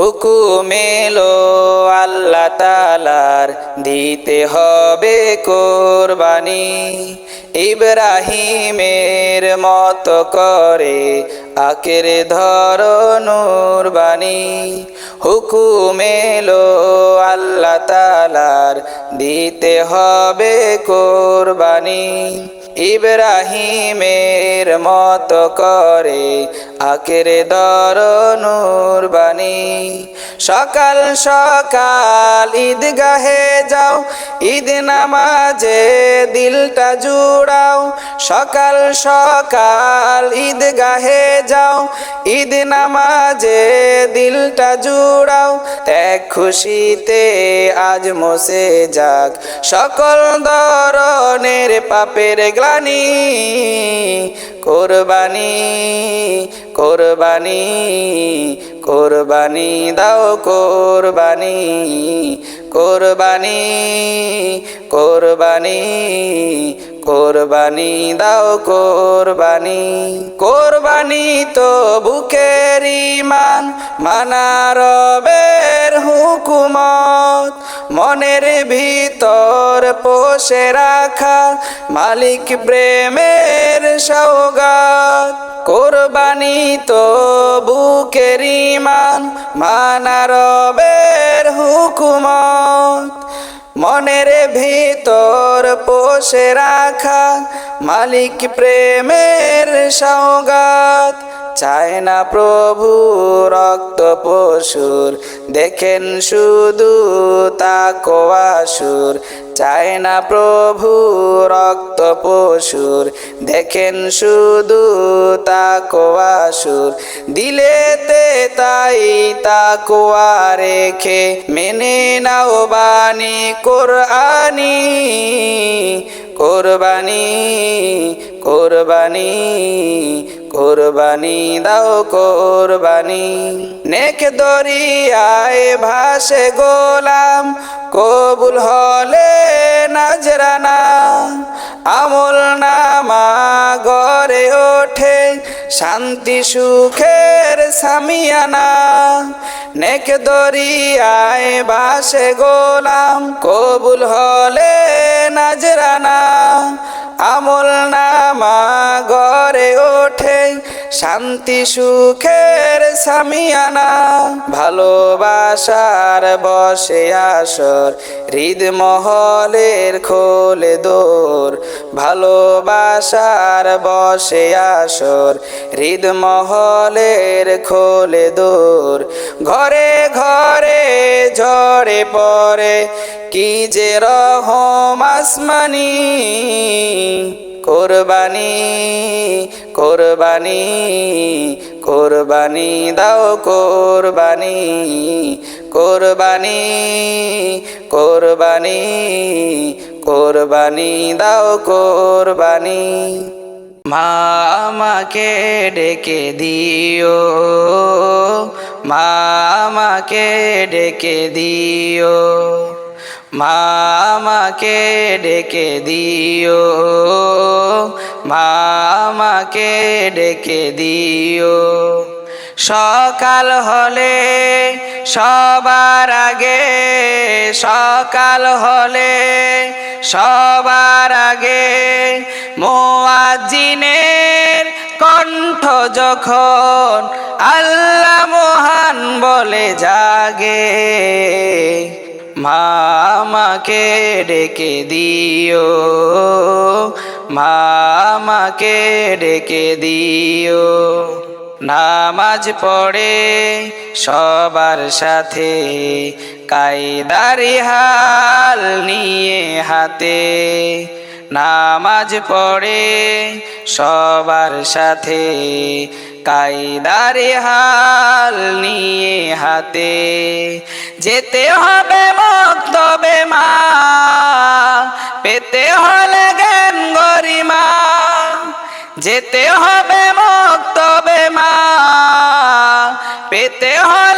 হুকুমেলো আল্লাহ তালার দিতে হবে কোরবানি। ইব্রাহিমের মত করে আকের ধরনুর বাণী হুকুমেলো আল্লাহ তালার দিতে হবে কোরবানি। ইব্রাহিমের মত করে আকের দরনুর বাণী সকাল সকাল ঈদগাহে যাও, ঈদ নামাজে দিলটা জুড়াও। সকাল সকাল ঈদগাহে যাও, ঈদ নামাজে দিলটা জুড়াও। ত্যাগ খুশিতে আজ মসে যাক সকল ধরনের পাপের গ্লানি। কোরবানি কোরবানি কোরবানি দাও কোরবানি কোরবানি কোরবানি কোরবানি দাও কোরবানি। কোরবানি তো বুকের ইমান মানার রবের হুকুমত। মনের ভিতর পোষে রাখা মালিক প্রেমের সৌগাত কোরবানি তো বুকের ইমান মানার বের হুকুমত। মনের ভিতর পোষে রাখা মালিক প্রেমের সৌগাত চায় না প্রভু রক্ত পশুর। দেখেন শুধু তাকো আসুর চায় না প্রভু রক্ত পশুর। দেখেন শুধু তাকো আসুর দিলেতে তাই তাকোয়া রেখে মেনে নাও বাণী কোরআনি। কোরবানি কোরবানি কোরবানি দাও কোরবানি। নেক দরিয়ায় ভাসে গোলাম, কবুল হলে নাজরানা। আমল নামা গড়ে ওঠে শান্তি সুখের সামিয়ানা। নেক দরিয়ায় ভাসে গোলাম, কবুল হলে শান্তি সুখের সামিয়ানা, ভালোবাসার বসে আসর হৃদ মহলের খোলে দোর, ভালোবাসার বসে আসর হৃদ মহলের খোলে দোর। ঘরে ঘরে ঝরে পড়ে, কি যে রহম আসমানি। কোরবানি কোরবানি কোরবানি দাও কোরবানি কোরবানি কোরবানি কোরবানি দাও কোরবানি। মা আমাকে ডেকে দিও, মা আমাকে ডেকে দিও। মা আমাকে ডেকে দিও মা আমাকে ডেকে দিও। সকাল হলে, সবার আগে, সকাল হলে, সবার আগে মোয়াজিনের কণ্ঠ যখন আল্লাহ মহান বলে জাগে মা আমাকে ডেকে দিও মা আমাকে ডেকে দিও। নামাজ পড়ে সবার সাথে, কায়দারি হাল নিয়ে হাতে। নামাজ পড়ে সবার সাথে কায়দারে হাল নিয়ে হাতে যেতে হবে মক্তবে মা, পেতে হলে জ্ঞান গরিমা, যেতে হবে মক্তবে মা, পেতে হলে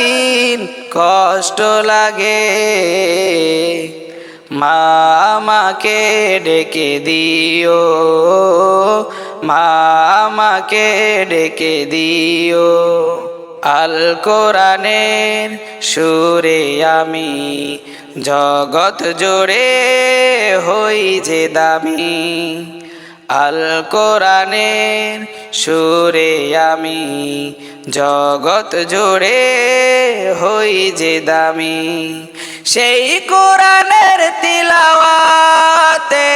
দিন কষ্ট লাগে। মা আমাকে ডেকে দিও মা আমাকে ডেকে দিও। আল কোরআনের সুরে আমি জগৎ জোড়ে হই যে দামি। আল কোরআনের সুরে আমি জগৎ জোড়ে হই যে দামি। সেই কোরআনের তিলাওয়াতে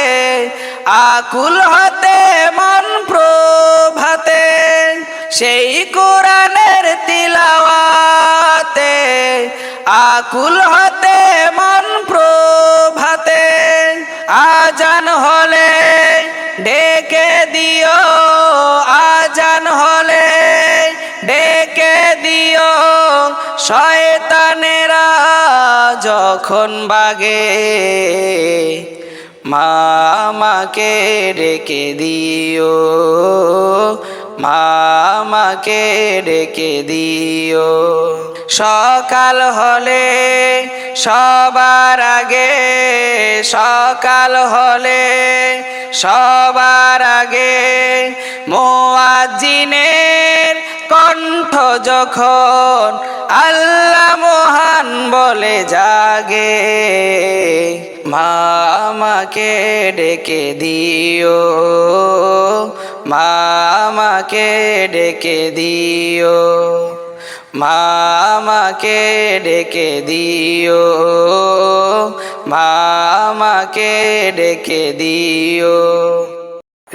আকুল হতে, মন প্রভাতে। সেই কোরআনের তিলাওয়াতে আকুল হতে, মন প্রভাতে। আজান হলে ডেকে দিও আজান হলে ডেকে দিও শয়তানেরা যখন বাগে মা আমাকে ডেকে দিও। মা আমাকে ডেকে দিও। সকাল হলে, সবার আগে, সকাল হলে, সবার আগে মোয়াজিনের কণ্ঠ যখন আল্লাহ মহান বলে জাগে মা আমাকে ডেকে দিও। মা আমাকে ডেকে দিও মা আমাকে ডেকে দিও মা আমাকে ডেকে দিও।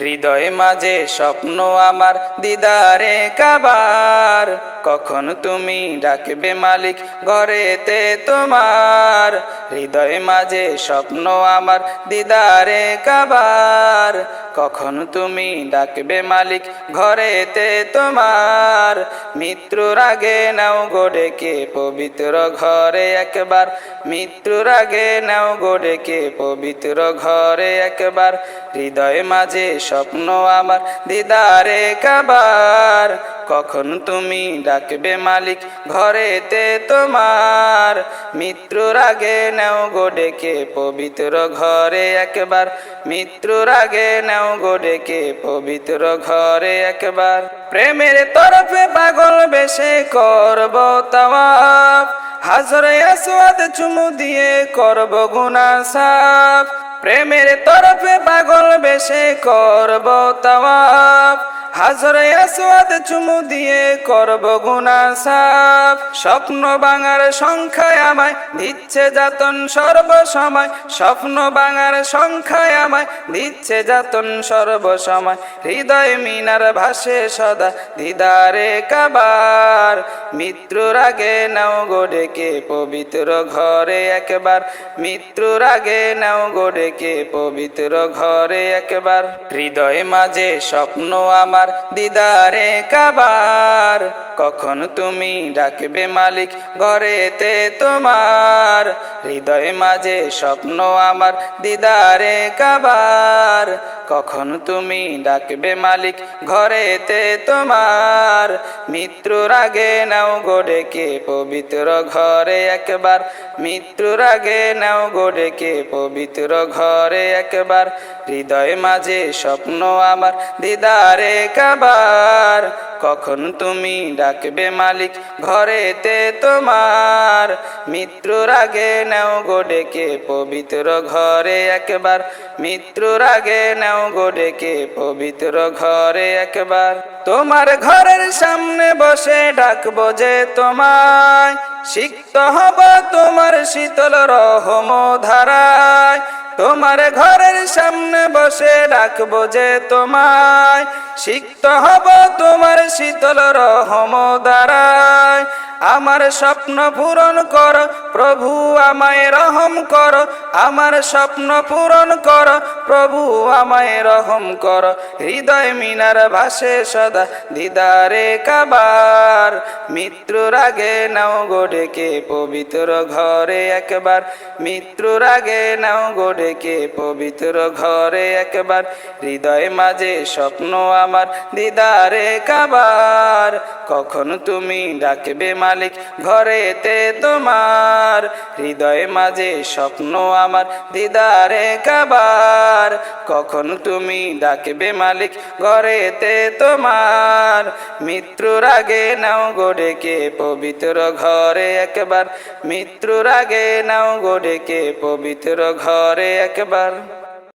হৃদয় মাঝে স্বপ্ন আমার দিদারে কাবার। কখন তুমি ডাকবে মালিক ঘরেতে তোমার? হৃদয় মাঝে স্বপ্ন আমার দিদারে কাবার। কখন তুমি ডাকবে মালিক ঘরেতে তোমার? মৃত্যুর আগে নাও গো ডেকে পবিত্র ঘরে একবার। মৃত্যুর আগে নাও গো ডেকে পবিত্র ঘরে একবার। হৃদয় মাঝে স্বপ্ন আমার। দিদারে কাবার, কখন তুমি ডাকবে মালিক? ঘরেতে তোমার। মৃত্যুর আগে নাও গো ডেকে, পবিত্র ঘরে একবার। মৃত্যুর আগে নাও গো ডেকে, পবিত্র ঘরে একবার। প্রেমের তরফে পাগল বেশে করব তাওয়াব হাজরে আসওয়াদ চুমু দিয়ে করব গুনা সাফ। প্রেমের তরফে পাগল বেশে করব তাওয়াব হাজরে আসওয়াদ চুমু দিয়ে করব গুনা সাফ। স্বপ্ন বাঙার সংখ্যায় আমায় দিচ্ছে যাতন সর্বসময়। স্বপ্ন বাঙার সংখ্যায় আমায় দিচ্ছে যাতন সর্বসময়। হৃদয় মিনার ভাসে সদা দিদারে কাবার। মৃত্যুর আগে নাও গো ডেকে পবিত্র ঘরে একবার। মৃত্যুর আগে নাও গো ডেকে পবিত্র ঘরে একবার। হৃদয় মাঝে স্বপ্ন আমার দিদারে কাবার। কখন তুমি ডাকবে মালিক ঘরেতে তোমার? হৃদয় মাঝে স্বপ্ন আমার দিদারে কাবার। কখন তুমি ডাকবে মালিক ঘরেতে তোমার? মৃত্যুর আগে নাও গো ডেকে পবিত্র ঘরে একবার। মৃত্যুর আগে নাও গো ডেকে পবিত্র ঘরে একবার। হৃদয় মাঝে স্বপ্ন আমার দিদারে কাবার কখন তুমি ডাকবে মালিক? ঘরেতে তোমার। মৃত্যুর আগে নাও গো ডেকে, পবিত্র ঘরে একবার। মৃত্যুর আগে নাও গো ডেকে, পবিত্র ঘরে একবার। তোমার ঘরের সামনে বসে ডাকবো যে তোমায়। সিক্ত হব তোমার শীতল রহম ধারায় তোমার ঘরের সামনে বসে ডাকবো যে তোমায়। শিখতে হব তোমার শীতল রহম দ্বারায় আমার স্বপ্ন পূরণ কর, প্রভু আমায় রহম কর। আমার স্বপ্ন পূরণ কর, প্রভু আমায় রহম কর। হৃদয় মিনার ভাসে সদা, দিদারে কাবার। মৃত্যুর আগে নাও গোডেকে পবিত্র ঘরে একবার। মৃত্যুর আগে নাও গোডেকে পবিত্র ঘরে একবার। হৃদয় মাঝে স্বপ্ন আমার, দিদারে কাবার। কখন তুমি ডাকবে মা মালিক ঘরেতে তোমার। হৃদয় মাঝে স্বপ্ন আমার, দিদারে কাবার। কখন তুমি ডাকবে মালিক ঘরেতে তোমার? মৃত্যুর আগে নাও গোডেকে পবিত্র ঘরে একবার। মৃত্যুর আগে নাও গোডেকে পবিত্র ঘরে একবার।